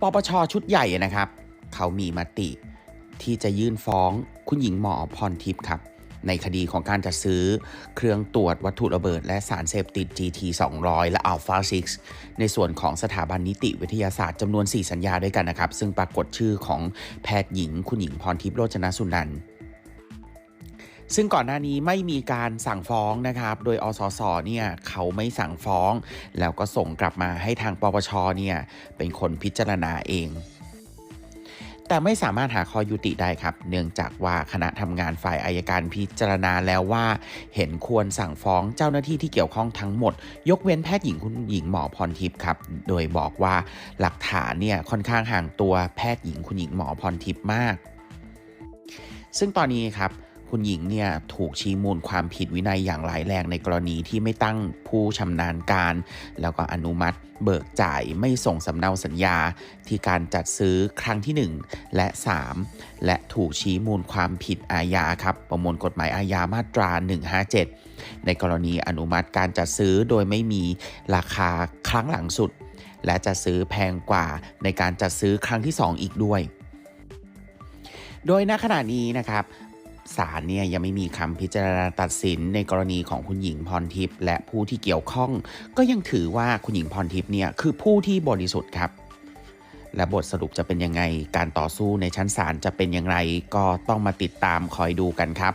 ปปชชุดใหญ่นะครับ เขามีมติที่จะยื่นฟ้องคุณหญิงหมอพรทิพย์ครับ ในคดีของการจัดซื้อเครื่องตรวจวัตถุระเบิด และสารเสพติด GT 200 และ Alpha 6ในส่วนของสถาบันนิติวิทยาศาสตร์จำนวน 4 สัญญาด้วยกันนะครับ ซึ่งปรากฏชื่อของแพทย์หญิง คุณหญิงพรทิพย์โรจนสุนันท์ ซึ่งก่อนหน้านี้ไม่มีการสั่งฟ้องนะครับ โดยอสสเนี่ยเขาไม่สั่งฟ้อง แล้วก็ส่งกลับมาให้ทางปปชเนี่ยเป็นคนพิจารณาเองแต่ไม่สามารถหาข้อยุติได้ครับ เนื่องจากว่าคณะทำงานฝ่ายอายการพิจารณาแล้วว่า เห็นควรสั่งฟ้องเจ้าหน้าที่ที่เกี่ยวข้องทั้งหมด ยกเว้นแพทย์หญิงคุณหญิงหมอพรทิพย์ครับ โดยบอกว่าหลักฐานเนี่ยค่อนข้างห่างตัวแพทย์หญิงคุณหญิงหมอพรทิพย์มาก ซึ่งตอนนี้ครับ คุณหญิงเนี่ยถูกชี้มูลความผิดวินัยอย่างร้ายแรงในกรณีที่ไม่ตั้งผู้ชำนาญการ แล้วก็อนุมัติเบิกจ่ายไม่ส่งสำเนาสัญญาที่การจัดซื้อครั้งที่ 1 และ 3 และถูกชี้มูลความผิดอาญาครับ ประมวลกฎหมายอาญามาตรา 157 ในกรณีอนุมัติการจัดซื้อโดยไม่มีราคาครั้งหลังสุด และจะซื้อแพงกว่าในการจัดซื้อครั้งที่ 2 อีกด้วย โดยณขณะนี้นะครับ ศาลเนี่ยยังไม่มีคำพิจารณาตัดสินในกรณีของคุณหญิงพรทิพย์และผู้ที่เกี่ยวข้อง ก็ยังถือว่าคุณหญิงพรทิพย์เนี่ยคือผู้ที่บริสุทธิ์ครับ และบทสรุปจะเป็นยังไง การต่อสู้ในชั้นศาลจะเป็นอย่างไร ก็ต้องมาติดตามคอยดูกันครับ